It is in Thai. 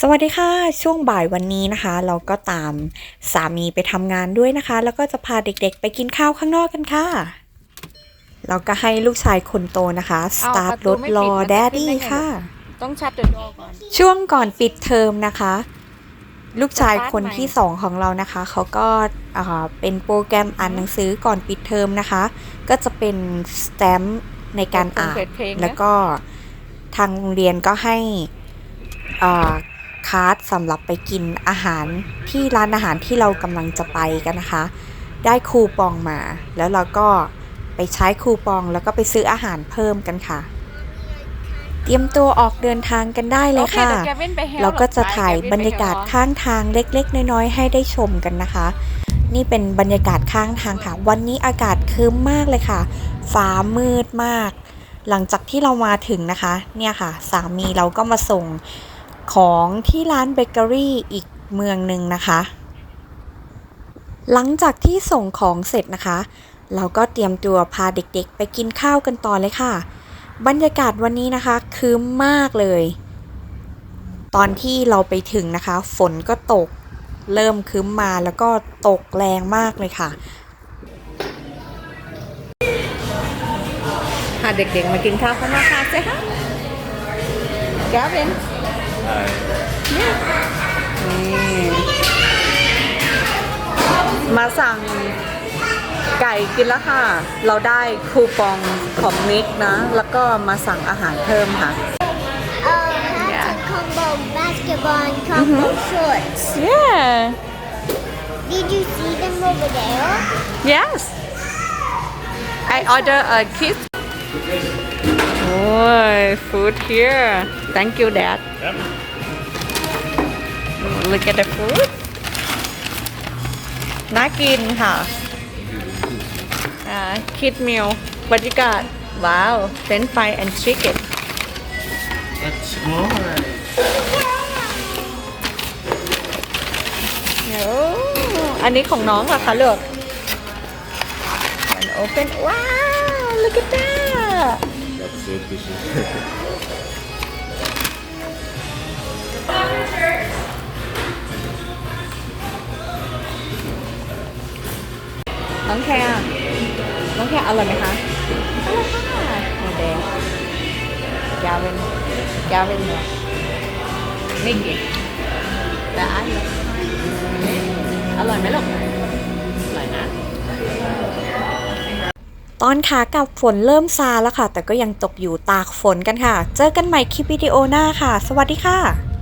สวัสดีค่ะ ช่วงบ่ายวันนี้นะคะ เราก็ตามสามีไปทำงานด้วยนะคะ แล้วก็จะพาเด็กๆ ไปกินข้าวข้างนอกกันค่ะ เราก็ให้ลูกชายคนโตนะคะสตาร์ทรถรอแดดดี้ค่ะ ต้องชัดเดอะดอก่อน ช่วงก่อนปิดเทอมนะคะ ลูกชายคนที่สองของเรานะคะ เขาก็อ่าเป็นโปรแกรมอ่านหนังสือก่อนปิดเทอมนะคะ ก็จะเป็นสแตมป์ในการอ่านเปิดเพลงนะแล้วก็ทางโรงเรียนก็ให้อ่า คาร์ดสำหรับไปกินอาหารที่ร้านอาหารที่เรากำลังจะไปกันนะคะ ได้คูปองมา แล้วเราก็ไปใช้คูปองแล้วก็ไปซื้ออาหารเพิ่มกันค่ะ เตรียมตัวออกเดินทางกันได้เลยค่ะโอดี๋วแกวินไป Hell เราก็จะหรอถ่ายแกวินไปบรรยากาศ Hell ข้างทางเล็ก ๆ น้อย ๆ ให้ได้ชมกันนะคะ นี่เป็นบรรยากาศข้างทางค่ะ วันนี้อากาศครึ้มมากเลยค่ะ ฟ้ามืดมาก หลังจากที่เรามาถึงนะคะ เนี่ยค่ะ สามีเราก็มาส่ง ของที่ร้านเบเกอรี่อีกเมืองหนึ่งนะคะ หลังจากที่ส่งของเสร็จนะคะ เราก็เตรียมตัวพาเด็กๆ ไปกินข้าวกันต่อเลยค่ะ บรรยากาศวันนี้นะคะครึ้มมากเลย ตอนที่เราไปถึงนะคะ ฝนก็ตก เริ่มครึ้มมาแล้วก็ตกแรงมากเลยค่ะพาเด็กๆมากินข้าวข้างนอกค่ะเจ๊ฮะแกวินเนี่ ยนี่มาสั่งไก่กินแล้วค่ะ เราได้คูปองของมิกนะ แล้วก็มาสั่งอาหารเพิ่มค่ะ Uh, that's a combo basketball and combo shorts. yeah Did you see them over there? yes I order a kiss Oh, food here. Thank you, Dad. Look at the food. น่ากินค่ะอ่าคิดมิลบรรยากาศว้าวเฟรนฟรายแอนด์ชิคเก้น That's more. โอ้อันนี้ของน้องเหรอคะเลือกมันโอเ n นว้าว look at that That's so น้องแคร์น้องแคร์อร่อยไหมคะอร่อยค่ะโอเคยาเวนยาเวนเหรอไม่เก่งแต่อันเหรออร่อยไหมลูกอร่อยนะตอนขากลับฝนเริ่มซาแล้วค่ะ แต่ก็ยังตกอยู่ตากฝนกันค่ะ เจอกันใหม่คลิปวิดีโอหน้าค่ะ สวัสดีค่ะ